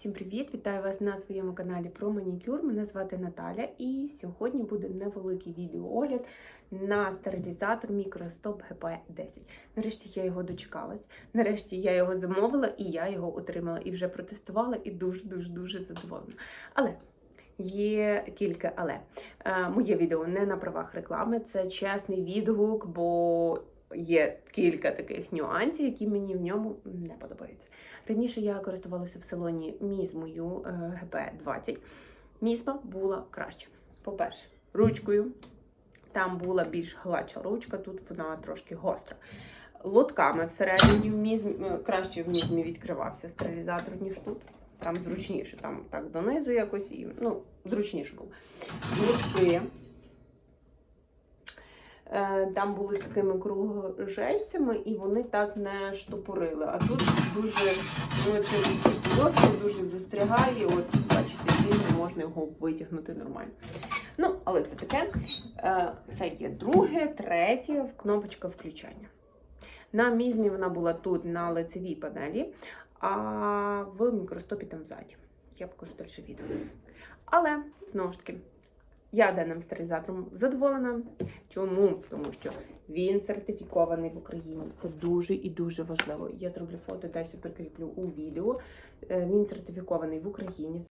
Всім привіт! Вітаю вас на своєму каналі про манікюр. Мене звати Наталя, і сьогодні буде невеликий відеоогляд на стерилізатор Microstop GP10. Нарешті я його дочекалась. Нарешті я його замовила і я його отримала і вже протестувала, і дуже дуже дуже задоволена. Але є кілька але. Е, моє відео не на правах реклами, це чесний відгук, бо є кілька таких нюансів, які мені в ньому не подобаються. Раніше я користувалася в салоні мізмою ГП-20. Мізма була краще. По-перше, ручкою. Там була більш гладша ручка, тут вона трошки гостра. Лотками всередині в мізмі, е, краще в мізмі відкривався стерилізатор, ніж тут. Там зручніше, там так донизу якось і ну, зручніше було. Лотки. Е, Там були з такими кругожельцями, і вони так не штопорили. А тут дуже ну, дуже застрягає. От, бачите, і не можна його витягнути нормально. Ну, але це таке. Е, Це є друге, третє кнопочка включання. На мізмі вона була тут на лицевій панелі, а в мікростопі там ззаді. Я покажу далі відео. Але знову ж таки. Я даним стерилізатором задоволена. Чому? Тому що він сертифікований в Україні. Це дуже і дуже важливо. Я зроблю фото, далі прикріплю у відео. Е, Він сертифікований в Україні.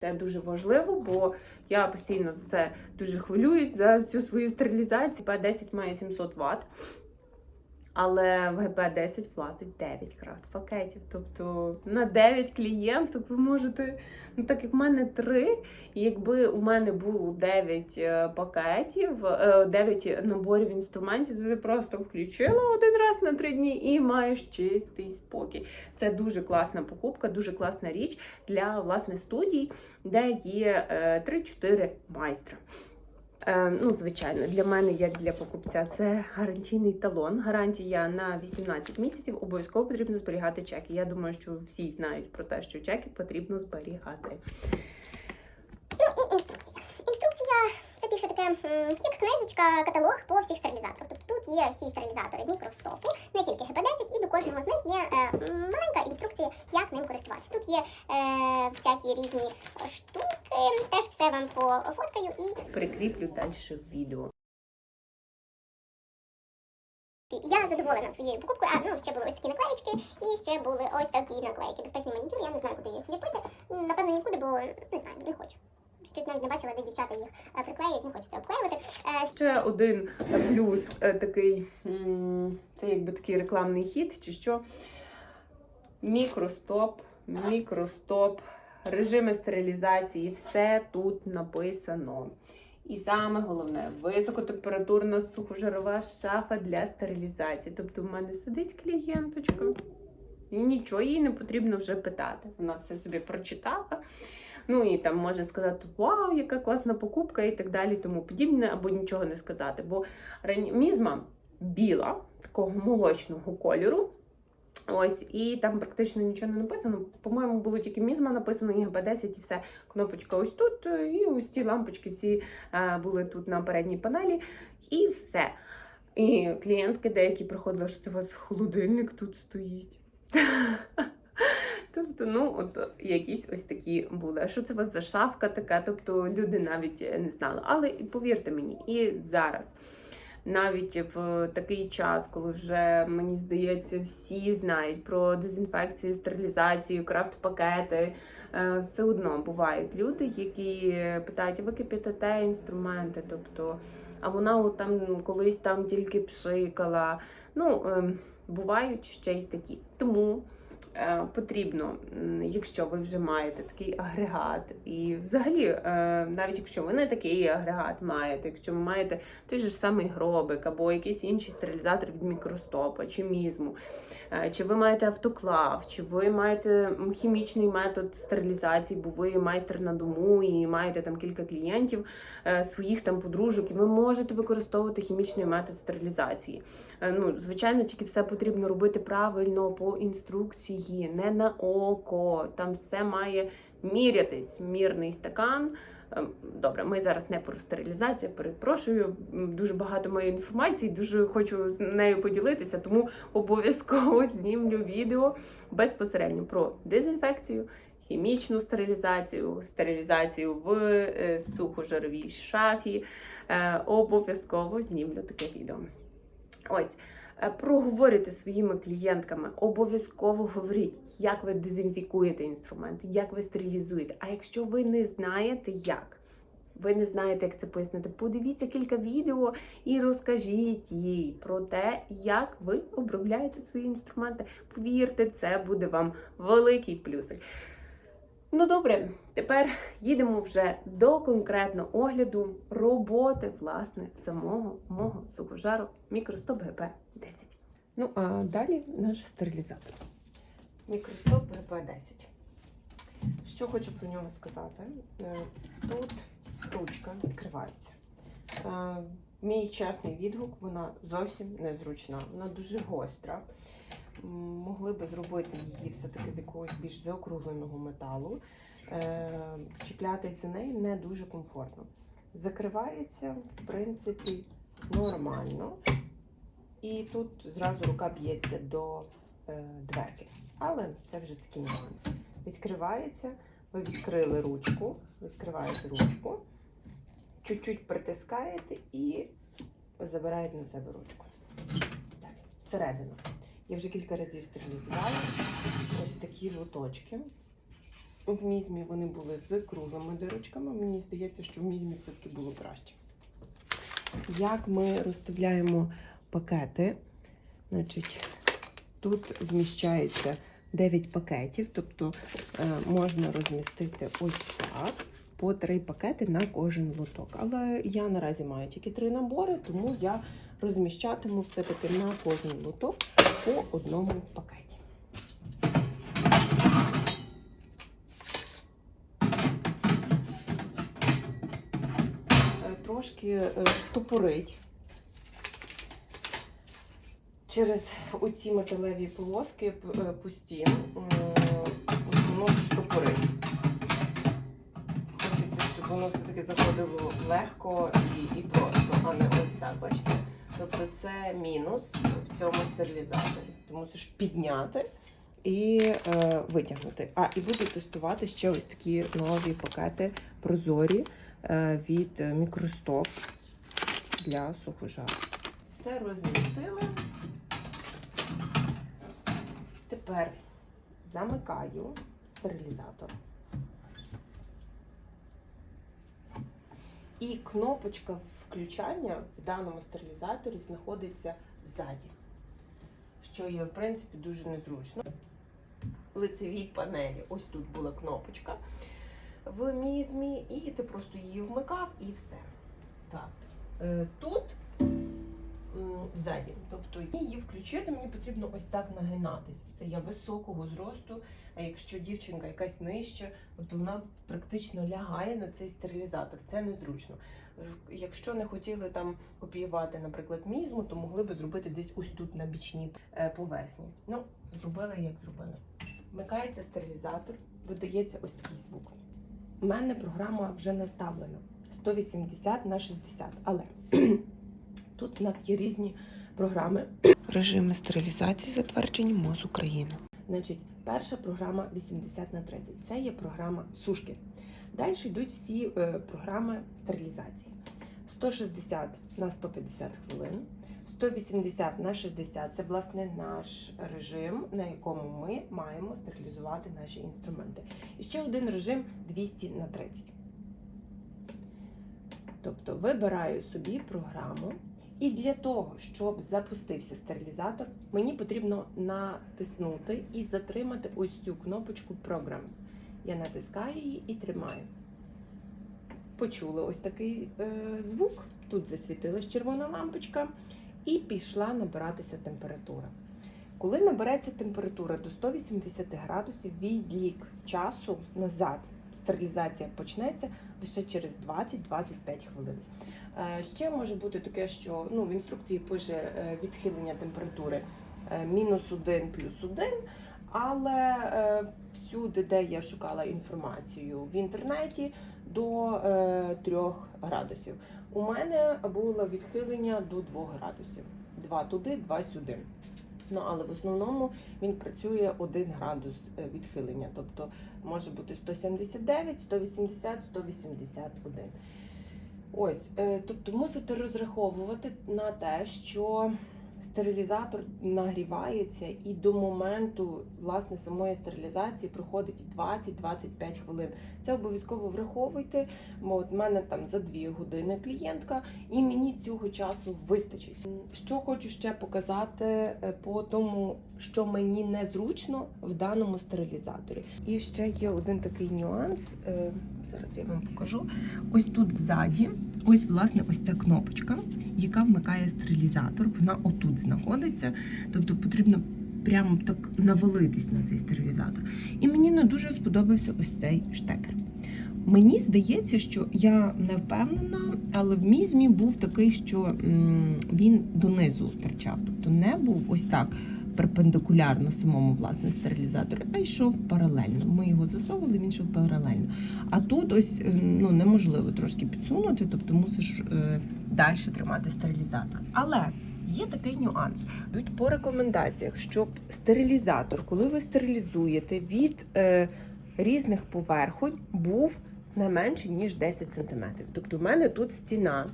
Це дуже важливо, бо я постійно за це дуже хвилююсь за цю свою стерилізацію. П10 має 700 Вт. Але в ГП-10 влазить 9 крафт пакетів. Тобто на 9 клієнток ви можете, ну так як в мене 3, і якби у мене було 9 е, пакетів, е, 9 наборів інструментів, то ти просто включила один раз на 3 дні і маєш чистий спокій. Це дуже класна покупка, дуже класна річ для власне студій, де є е, 3-4 майстра. Е, Ну, звичайно, для мене, як для покупця, це гарантійний талон. Гарантія на 18 місяців. Обов'язково потрібно зберігати чеки. Я думаю, що всі знають про те, що чеки потрібно зберігати. Ну і інструкція. Інструкція це більше таке як книжечка, каталог по всіх стерилізаторах. Тобто тут є всі стерилізатори мікростопу, не тільки ГП-10, і до кожного з них є е, маленька інструкція, як ним користуватися. Тут є е, всякі різні штуки, теж все вам пофоткаю і Прикріплю далі в відео. я задоволена своєю покупкою. А, ну ще були ось такі наклеєчки, і ще були ось такі наклейки. Безпечний манікюр, я не знаю, куди їх ліпити. Напевно, нікуди, бо не знаю, не хочу. Щось навіть не бачила, де дівчата їх е, приклеюють, не хочеться обклеювати. Е, Ще один плюс е, такий, це якби такий рекламний хід, чи що. Мікростоп, мікростоп, режими стерилізації, все тут написано. І саме головне, високотемпературна сухожирова шафа для стерилізації. Тобто в мене сидить клієнточка, і нічого їй не потрібно вже питати. Вона все собі прочитала. Ну і там може сказати, вау, яка класна покупка і так далі, тому подібне, або нічого не сказати. Бо рані- мізма біла, такого молочного кольору. Ось, і там практично нічого не написано. По-моєму, було тільки мізма написано, і ГБ10 і все. Кнопочка ось тут, е, і ось ці лампочки всі е, були тут на передній панелі, і все. І клієнтки деякі приходили, що це у вас холодильник тут стоїть. Тобто, ну, от якісь ось такі були. Що це у вас за шафка така? Тобто люди навіть не знали. Але повірте мені, і зараз. Навіть в такий час, коли вже мені здається, всі знають про дезінфекцію, стерилізацію, крафт-пакети, е, все одно бувають люди, які питають, ви кипятите інструменти, тобто, а вона от там колись там тільки пшикала. Ну, ем, бувають ще й такі. Тому потрібно, якщо ви вже маєте такий агрегат, і взагалі, е, навіть якщо ви не такий агрегат маєте, якщо ви маєте той же самий гробик або якийсь інший стерилізатор від мікростопа чи мізму, е, чи ви маєте автоклав, чи ви маєте хімічний метод стерилізації, бо ви майстер на дому і маєте там кілька клієнтів, е, своїх там подружок, і ви можете використовувати хімічний метод стерилізації. Е, Ну, звичайно, тільки все потрібно робити правильно по інструкції, не на око. Там все має мірятись. Мірний стакан, Добре, ми зараз не про стерилізацію, перепрошую. Дуже багато моєї інформації, дуже хочу з нею поділитися, тому обов'язково знімлю відео безпосередньо про дезінфекцію, хімічну стерилізацію, стерилізацію в е, сухожаровій шафі. Е, Обов'язково знімлю таке відео. Ось. Е, Проговорюйте своїми клієнтками, обов'язково говоріть, як ви дезінфікуєте інструмент, як ви стерилізуєте. А якщо ви не знаєте, як, ви не знаєте, як це пояснити, подивіться кілька відео і розкажіть їй про те, як ви обробляєте свої інструменти. Повірте, це буде вам великий плюсик. Ну добре, тепер їдемо вже до конкретного огляду роботи власне самого мого сухожару мікростоп ГП 10. Ну, а далі наш стерилізатор. Мікростоп ГП-10. Що хочу про нього сказати? Е, Тут ручка відкривається. Е, Мій чесний відгук, вона зовсім незручна, вона дуже гостра. Могли би зробити її все-таки з якогось більш заокругленого металу. Е, Чіплятись за неї не дуже комфортно. Закривається, в принципі, нормально. І тут зразу рука б'ється до е, дверки. Але це вже такі нюанси. Відкривається, ви відкрили ручку, відкриваєте ручку, чуть-чуть притискаєте і забираєте на себе ручку. Далі. Всередину. Я вже кілька разів стерилізувала. Ось такі лоточки. В мізмі вони були з круглими дирочками. Мені здається, що в мізмі все-таки було краще. Як ми розставляємо пакети. Значить, тут зміщається 9 пакетів, тобто е, можна розмістити ось так по 3 пакети на кожен лоток. Але я наразі маю тільки 3 набори, тому я розміщатиму все-таки на кожен лоток по одному пакеті. Е, Трошки е, штопорить через оці металеві полоски е, пусті, воно штопорить. Хочеться, щоб воно все-таки заходило легко і, і просто, а не ось так, бачите. Тобто це мінус в цьому стерилізаторі. Ти мусиш підняти і е, витягнути. А, і буду тестувати ще ось такі нові пакети прозорі е, від мікростоп для сухожару. Все розмістили. Тепер замикаю стерилізатор. І кнопочка включання в даному стерилізаторі знаходиться ззаді, що є, в принципі, дуже незручно. Лицевій панелі, ось тут була кнопочка в мізмі, і ти просто її вмикав і все. Так. Е, Тут ззаді. Тобто її включити мені потрібно ось так нагинатись. Це я високого зросту. А якщо дівчинка якась нижча, то вона практично лягає на цей стерилізатор. Це незручно. Якщо не хотіли там копіювати, наприклад, мізму, то могли би зробити десь ось тут на бічній е, поверхні. Ну, зробили як зробили. Вмикається стерилізатор, видається ось такий звук. У мене програма вже наставлена 180 на 60, але Тут у нас є різні програми. Режими стерилізації затверджені МОЗ України. Значить, перша програма 80 на 30. Це є програма сушки. Далі йдуть всі е, програми стерилізації. 160 на 150 хвилин, 180 на 60 це власне наш режим, на якому ми маємо стерилізувати наші інструменти. І ще один режим 200 на 30. Тобто вибираю собі програму. І для того, щоб запустився стерилізатор, мені потрібно натиснути і затримати ось цю кнопочку Programs. Я натискаю її і тримаю. Почули ось такий е, звук. Тут засвітилась червона лампочка, і пішла набиратися температура. Коли набереться температура до 180 градусів, відлік часу назад стерилізація почнеться лише через 20-25 хвилин. Е, Ще може бути таке, що ну, в інструкції пише е, відхилення температури е, мінус 1 плюс 1, але всюди, де я шукала інформацію в інтернеті, до е, 3 градусів. У мене було відхилення до 2 градусів. Два туди, два сюди. Ну, але в основному він працює 1 градус відхилення. Тобто може бути 179, 180, 181. Ось, е, тобто мусите розраховувати на те, що стерилізатор нагрівається і до моменту власне самої стерилізації проходить 20-25 хвилин. Це обов'язково враховуйте. Бо от в мене там за 2 години клієнтка, і мені цього часу вистачить. Що хочу ще показати е, по тому, що мені незручно в даному стерилізаторі. І ще є один такий нюанс. е, Зараз я вам покажу. Ось тут взаді, ось власне ось ця кнопочка, яка вмикає стерилізатор. Вона отут знаходиться. Тобто потрібно прямо так навалитись на цей стерилізатор. І мені не дуже сподобався ось цей штекер. Мені здається, що я не впевнена, але в мізмі був такий, що він донизу торчав. Тобто не був ось так перпендикулярно самому власне стерилізатору, а йшов паралельно. Ми його засовували, він йшов паралельно. А тут ось е, ну, неможливо трошки підсунути, тобто мусиш е, далі тримати стерилізатор. Але є такий нюанс. По рекомендаціях, щоб стерилізатор, коли ви стерилізуєте від е, різних поверхонь, був не менше ніж 10 см. Тобто, в мене тут стіна.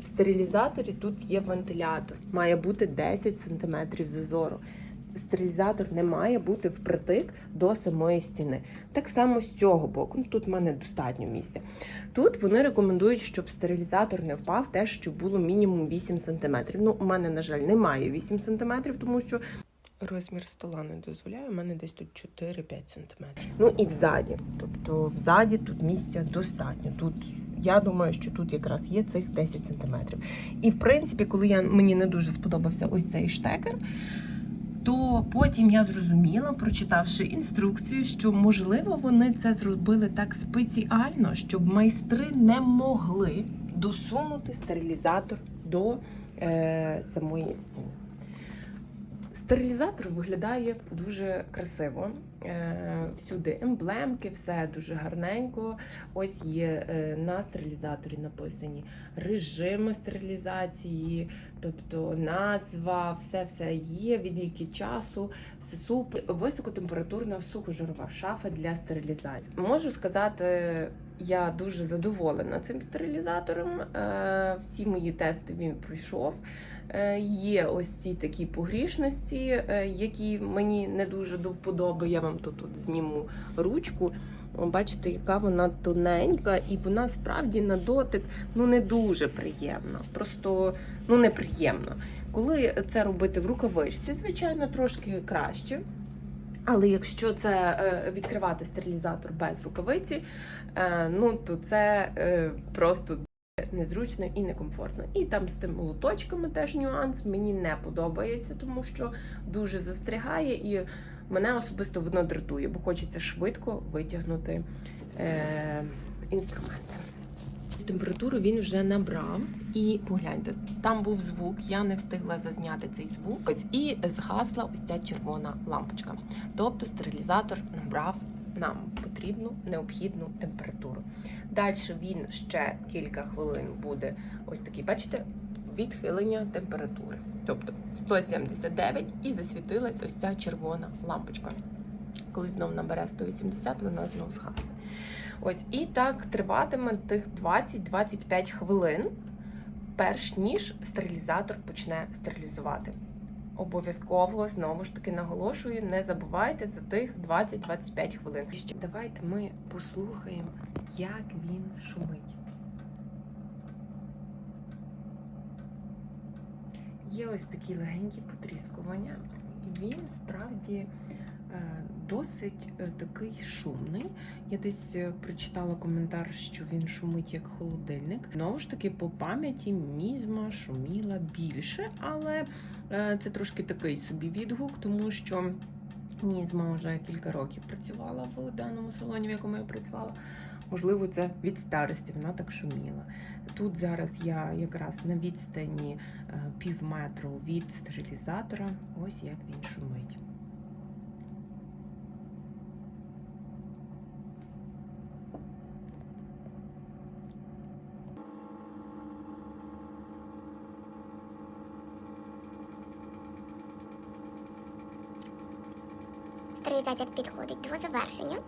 В стерилізаторі тут є вентилятор, має бути 10 см зазору. Стерилізатор не має бути впритик до самої стіни. Так само з цього боку. Ну, тут в мене достатньо місця. Тут вони рекомендують, щоб стерилізатор не впав, те, що було мінімум 8 см. Ну, у мене, на жаль, немає 8 см, тому що розмір стола не дозволяє, у мене десь тут 4-5 см. Ну і взаді. Тобто взаді тут місця достатньо. Тут я думаю, що тут якраз є цих 10 см. І в принципі, коли я, мені не дуже сподобався ось цей штекер, то потім я зрозуміла, прочитавши інструкцію, що можливо вони це зробили так спеціально, щоб майстри не могли досунути стерилізатор до е, самої стіни. Стерилізатор виглядає дуже красиво. Е, всюди емблемки, все дуже гарненько. Ось є е, на стерилізаторі написані режими стерилізації, тобто назва, все все є, відліки часу, все супер. Високотемпературна сухожирова шафа для стерилізації. Можу сказати, я дуже задоволена цим стерилізатором. Е, Всі мої тести він пройшов. Е, Є ось ці такі погрішності, е, які мені не дуже до вподоби. Я вам тут, тут зніму ручку. Бачите, яка вона тоненька, і вона справді на дотик ну не дуже приємна. Просто ну неприємно. Коли це робити в рукавичці, звичайно, трошки краще. Але якщо це е, відкривати стерилізатор без рукавиці, е, ну то це е, просто незручно і некомфортно. І там з тими лоточками теж нюанс мені не подобається, тому що дуже застрягає і мене особисто воно дратує, бо хочеться швидко витягнути інструменти. Температуру він вже набрав, і погляньте, там був звук, я не встигла зазняти цей звук. Ось і згасла ось ця червона лампочка. Тобто стерилізатор набрав нам потрібну необхідну температуру. Далі він ще кілька хвилин буде ось такий, бачите, відхилення температури. Тобто 179 і засвітилась ось ця червона лампочка. Коли знов набере 180, вона знов згасне. Ось і так триватиме тих 20-25 хвилин, перш ніж стерилізатор почне стерилізувати. Обов'язково знову ж таки наголошую, не забувайте за тих 20-25 хвилин. І давайте ми послухаємо, як він шумить. Є ось такі легенькі потріскування, і він справді е, досить е, такий шумний. Я десь е, прочитала коментар, що він шумить як холодильник. Знову ж таки, по пам'яті мізма шуміла більше, але е, це трошки такий собі відгук, тому що мізма вже кілька років працювала в даному салоні, в якому я працювала. Можливо, це від старості вона так шуміла. Тут зараз я якраз на відстані пів метру від стерилізатора. Ось як він шумить. стерилізація підходить до завершення.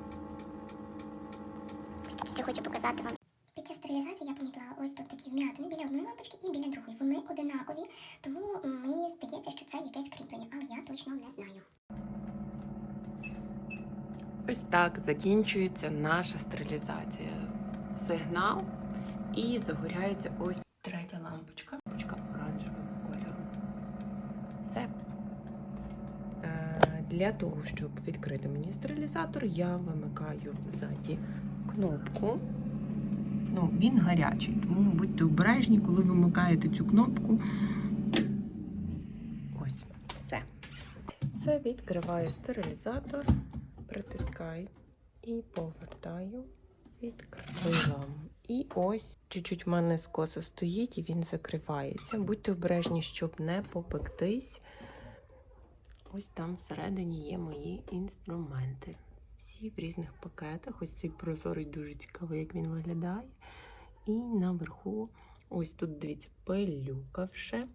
Ось тут ще хочу показати вам. Під час стерилізації я помітила ось тут такі вм'ятини біля одної лампочки і біля другої. Вони одинакові, тому мені здається, що це якесь кріплення, але я точно не знаю. Ось так закінчується наша стерилізація. Сигнал і загоряється ось третя лампочка. Лампочка оранжевого кольору. Все. Е, Для того, щоб відкрити мені стерилізатор, я вимикаю ззаді кнопку. Ну, він гарячий, тому будьте обережні, коли вимикаєте цю кнопку. Ось, все. Все, відкриваю стерилізатор, притискаю і повертаю. Відкрила. І ось чуть-чуть в мене скоса стоїть і він закривається. Будьте обережні, щоб не попектись. Ось там всередині є мої інструменти. Всі в різних пакетах. Ось цей прозорий дуже цікавий, як він виглядає. І наверху, ось тут, дивіться, пилюка вже.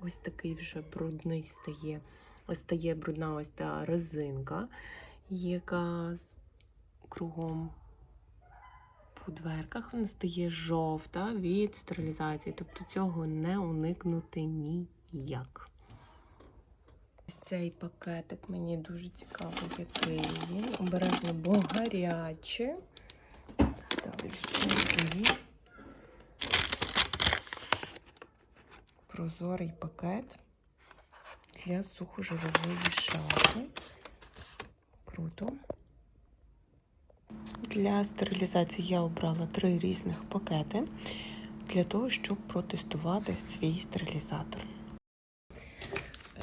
Ось такий вже брудний стає. Стає брудна ось та резинка, яка кругом по дверках вона стає жовта від стерилізації. Тобто цього не уникнути ніяк. Ось цей пакетик мені дуже цікавий, який він. Обережно, бо гаряче. Ставлю сюди. Прозорий пакет для сухожирової шафи. Круто. Для стерилізації я обрала три різних пакети для того, щоб протестувати свій стерилізатор.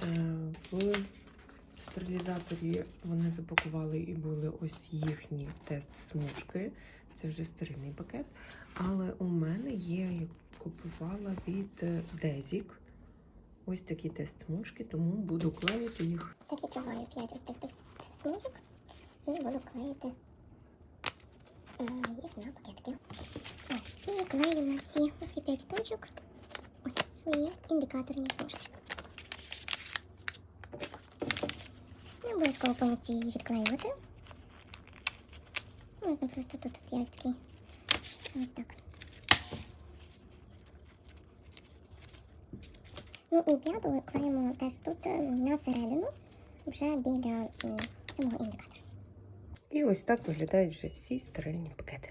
Е, В стерилізаторі вони запакували і були ось їхні тест-смужки. Це вже стерильний пакет. Але у мене є, я купувала від Дезік. Ось такі тест-смужки, тому буду клеїти їх. Так відкриваю 5 ось таких смужок і буду клеїти е, їх на пакетики. Ось, і клеїмо всі ці 5 точок ой, свої індикаторні смужки. Обов'язково повністю її відклеювати. Можна просто тут, тут є ось такий. Ось так. Ну і п'яту клеїмо теж тут е, на середину, вже біля самого індикатора. І ось так виглядають вже всі стерильні пакети.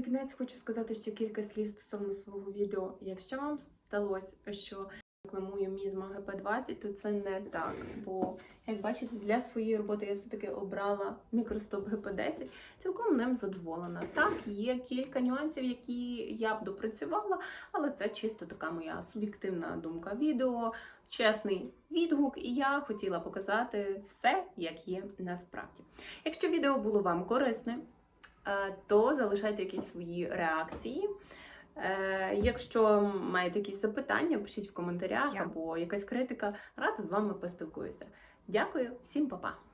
На кінець хочу сказати ще кілька слів стосовно свого відео. Якщо вам здалося, що рекламую Мізма ГП20, то це не так. Бо, як бачите, для своєї роботи я все-таки обрала мікростоп ГП10, цілком ним задоволена. Так, є кілька нюансів, які я б допрацювала, але це чисто така моя суб'єктивна думка. Відео, чесний відгук, і я хотіла показати все, як є насправді. Якщо відео було вам корисне, то залишайте якісь свої реакції. Е, Якщо маєте якісь запитання, пишіть в коментарях або якась критика, рада з вами поспілкуюся. Дякую, всім па-па!